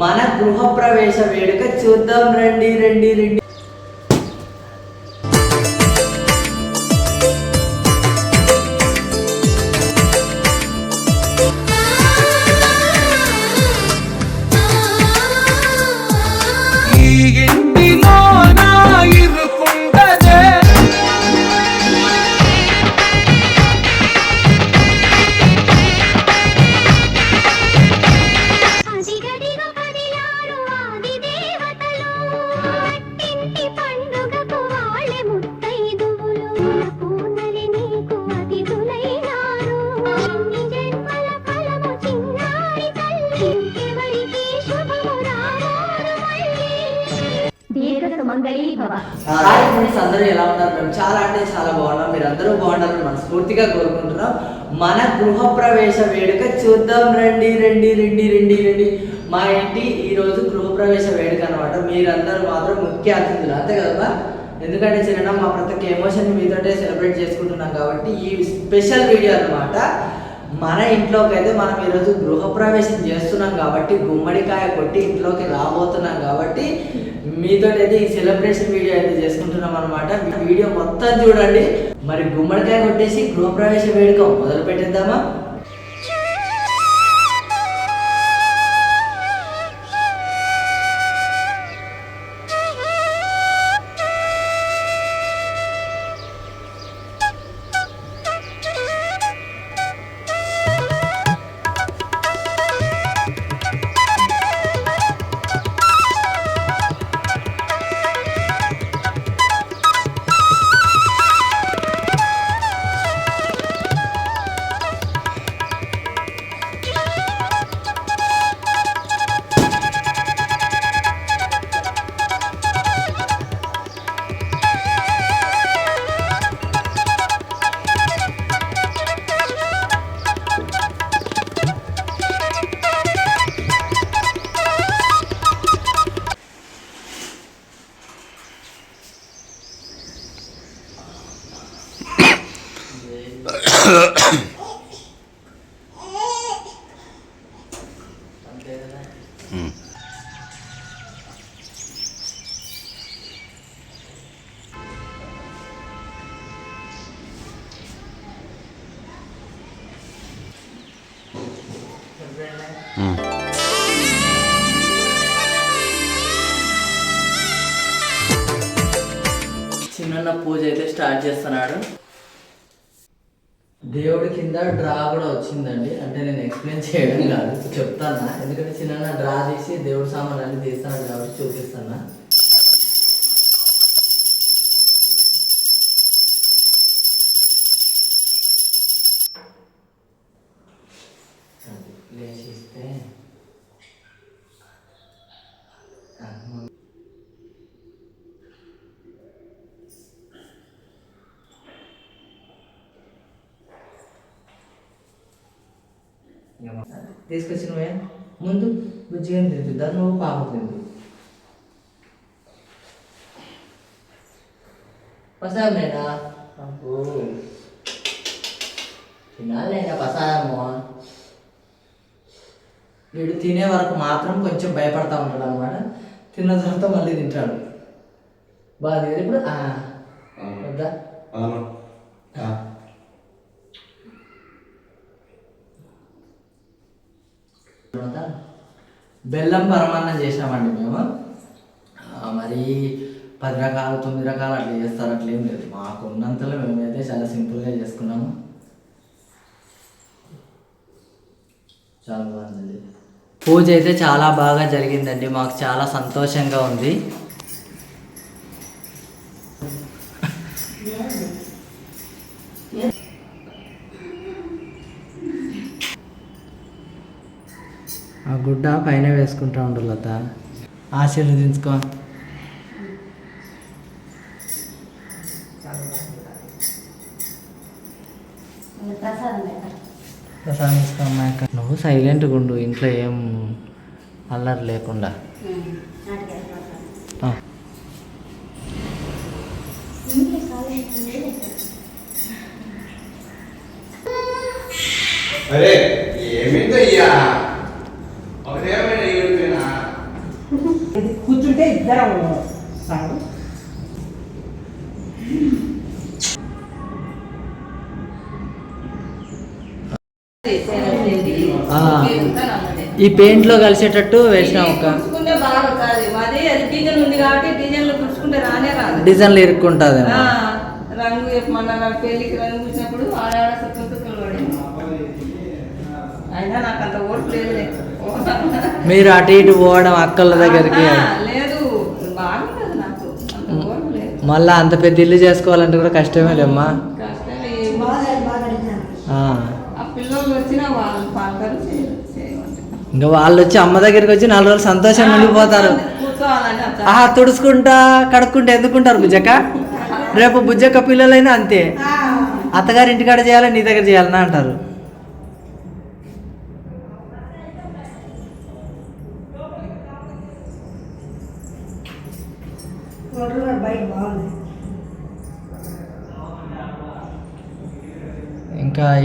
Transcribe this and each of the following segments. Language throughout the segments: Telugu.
మన గృహప్రవేశ వేడుక చూద్దాం రండి రండి రండి. హాయ్ ఫ్రెండ్స్ అందరూ ఎలా ఉన్నారు? మేము చాలా అంటే చాలా బాగున్నాం. మీరు అందరూ బాగుండాలని మనస్ఫూర్తిగా కోరుకుంటున్నాం. మన గృహప్రవేశ వేడుక చూద్దాం. రండి రండి రండి రండి రండి. మా ఇంటి ఈ రోజు గృహప్రవేశ వేడుక అనమాట మీరందరూ మాత్రం ముఖ్య అతిథులు. అంతే కదా ఎందుకంటే చిన్న మా ప్రతి ఒక్క ఎమోషన్ మీతోటే సెలబ్రేట్ చేసుకుంటున్నాం కాబట్టి ఈ స్పెషల్ వీడియో అన్నమాట. మన ఇంట్లోకి అయితే మనం ఈరోజు గృహప్రవేశం చేస్తున్నాం కాబట్టి గుమ్మడికాయ కొట్టి ఇంట్లోకి రాబోతున్నాం కాబట్టి మీతో అయితే ఈ సెలబ్రేషన్ వీడియో అయితే చేసుకుంటున్నాం అనమాట వీడియో మొత్తం చూడండి. మరి గుమ్మడికాయ కొట్టేసి గృహప్రవేశ వేడుక మొదలు పెట్టేద్దామా చిన్న పూజ అయితే స్టార్ట్ చేస్తున్నాడు. దేవుడి కింద డ్రా కూడా వచ్చిందండి. అంటే నేను ఎక్స్ప్లెయిన్ చేయడం కాదు చెప్తాను? ఎందుకంటే చిన్న డ్రా తీసి దేవుడి సామాన్లు అన్ని తీస్తాను కాబట్టి చూపిస్తాను తీసుకొచ్చి నువ్వే ముందు బుజ్జిగా తింటు దాన్ని నువ్వు పాప తింటు. ప్రసాదమేనా అబ్బో. తినాలేనా ప్రసాదము? వీడు తినే వరకు మాత్రం కొంచెం భయపడతా ఉంటాడు అనమాట తిన్న తర్వాత మళ్ళీ తింటాడు. బాగా ఇప్పుడు? వద్దా? తర్వాత బెల్లం పరమాన్నం చేసామండి మేము. మరి పది రకాలు తొమ్మిది రకాలు అట్లా చేస్తారు అట్లా ఏం లేదు. మాకు ఉన్నంతలో మేమైతే చాలా సింపుల్గా చేసుకున్నాము. చాలా బాగుందండి. పూజ అయితే చాలా బాగా జరిగిందండి. మాకు చాలా సంతోషంగా ఉంది. ఆ గుడ్డ పైన వేసుకుంటా ఉండు లత. ఆశీర్వదించుకో. ప్రసాదం అమ్మాయి నువ్వు సైలెంట్గా ఉండు ఇంట్లో ఏం అల్లరి లేకుండా. అరే ఏమిటయ్యా ఇద్దరం సాగు. ఈ పెయింట్లో కలిసేటట్టు వేసినాం ఒక. డిజైన్ ఉంది కాబట్టి డిజైన్లో డిజైన్లు ఇరుక్కుంటుంది రంగు మన రంగు ఆడాడ అయినా నాకు అంత లేదు మీరు అటు ఇటు పోవడం అక్కల దగ్గరికి లేదు బాగుంటుంది నాకు అంత ఓటు లేదు మళ్ళా అంత పెద్ద ఇల్లు చేసుకోవాలంటే కూడా కష్టమే లేమ్మా. కష్టమే. బాగా బాగా అడిగినాను ఆ. ఆ పిల్లలు వచ్చినా వాళ్ళు పాల్గొని చేయరు చేయమంటే ఇంకా వాళ్ళు వచ్చి అమ్మ దగ్గరికి వచ్చి నాలుగు రోజులు సంతోషంగా ఉండిపోతారు. ఆహా తుడుచుకుంటా కడుక్కుంటా ఎందుకుంటారు బుజ్జక్క? రేపు బుజ్జక్క పిల్లలైనా అంతే. అత్తగారి ఇంటికాడ చేయాలి నీ దగ్గర చేయాలన్నా అంటారు.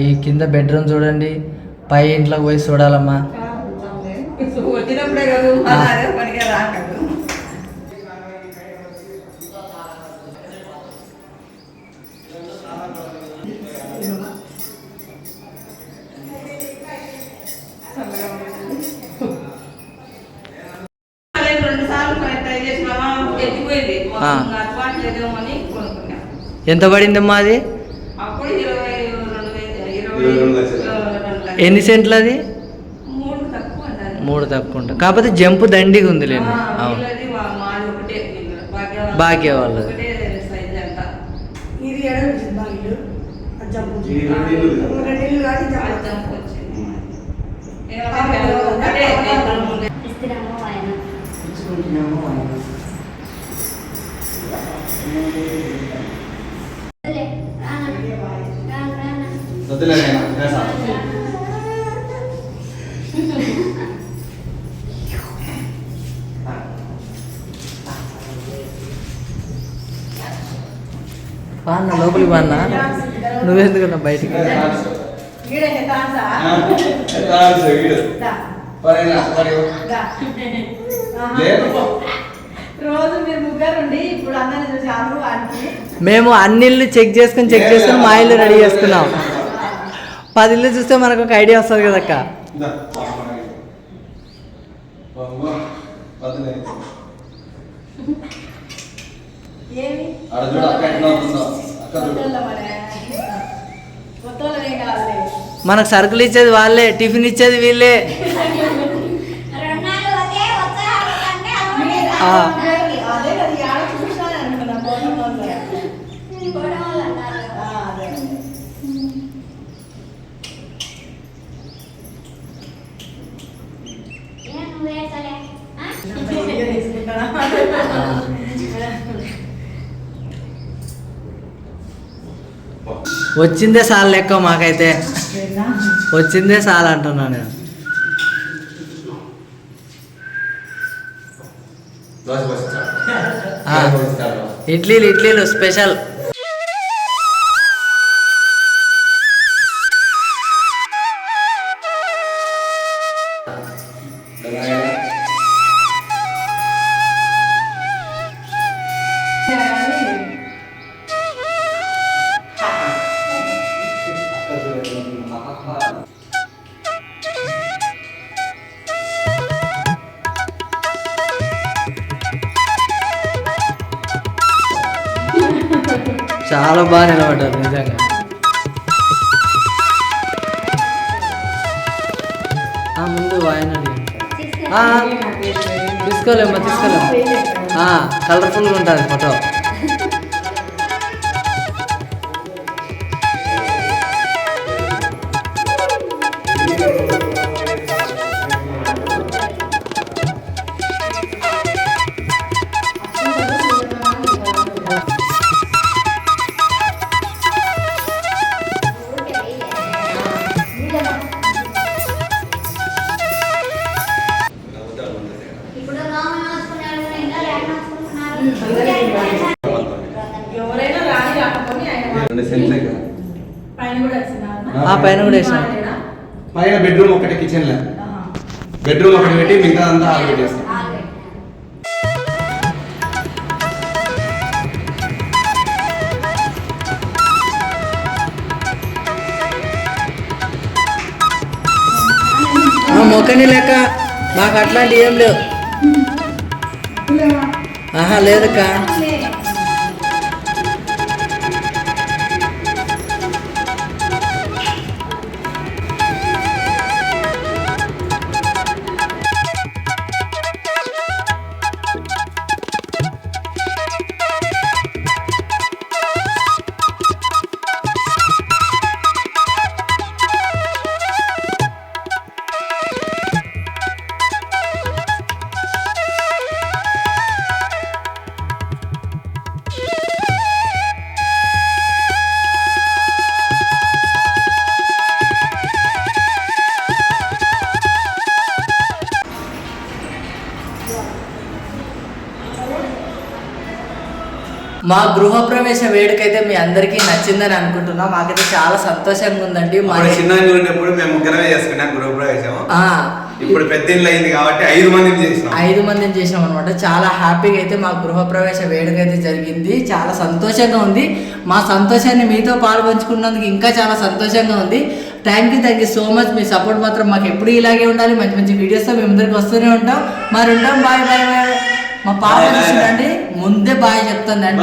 ఈ కింద బెడ్రూమ్ చూడండి. పై ఇంట్లోకి పోయి చూడాలమ్మా. వచ్చినప్పుడే కాదు మళ్ళీ ఎన్ని సెంట్లు అది? మూడు తక్కువ అంటారు. మూడు తక్కువ ఉంటుంది కాకపోతే జంపు దండిగా ఉంది లేండి ఆ, అవును. భాగ్య వాళ్ళది. ఇప్పుడు అందరిని చూసి అందరూ వాడికి మేము అన్ని ఇల్లు చెక్ చేసుకుని చెక్ చేసుకుని మా ఇల్లు రెడీ చేసుకున్నాం. పది ఇల్లు చూస్తే మనకు ఒక ఐడియా వస్తుంది కదక్క మనకు సరుకులు ఇచ్చేది వాళ్ళే టిఫిన్ ఇచ్చేది వీళ్ళే. ఆ. అదే కదా ఈ ఆడ చూసినాను అనుకున్నా ఫోటోలో గొడవలు అన్నారు. అదే ఏం నువ్వు వేసలే? ఆ? వీడియో తీసుకుంటానా వచ్చిందే సాల్ లెక్క మాకైతే. వచ్చిందే సాల్ అంటున్నా నేను. ఇడ్లీలు ఇడ్లీలు స్పెషల్. చాలా బాగా నిలబడ్డారు నిజంగా. ఆ, ముందు ఆయన తీసుకోలేమ్మా తీసుకోలేమ్మా. కలర్ఫుల్గా ఉంటుంది ఫోటో పైన కూడా పైన బెడ్రూమ్ ఒకటి కిచెన్ లా. బెడ్రూమ్ ఒకటి పెట్టి మిగతా అంతా హాల్ పెట్టేస్తాం మొక్కని లెక్క మాకు అట్లాంటి ఏం లేవు. ఆహా లేదక్కా. మా గృహప్రవేశ వేడుక అయితే మీ అందరికీ నచ్చిందని అనుకుంటున్నాం. మాకైతే చాలా సంతోషంగా ఉందండి. మా చిన్న ఉన్నప్పుడు మేము ముగ్గురమే చేసుకున్నాం గృహప్రవేశం ఇప్పుడు పెద్ద ఇల్లు అయింది కాబట్టి ఐదు మందిని చేసినాం. ఐదు మందిని చేసినాం అనమాట చాలా హ్యాపీగా అయితే మా గృహప్రవేశ వేడుక అయితే జరిగింది. చాలా సంతోషంగా ఉంది. మా సంతోషాన్ని మీతో పాల్పంచుకున్నందుకు ఇంకా చాలా సంతోషంగా ఉంది. Thank you thank you so much me support మాత్రం మాకు ఎప్పుడు ఇలాగే ఉండాలి. మంచి మంచి వీడియోస్తో మేము అందరికి వస్తూనే ఉంటాం. మరి ఉంటాం బాయ్ బాయ్ బాయ్ మా పాప. చూడండి ముందే బాయ్ చెప్తుందండి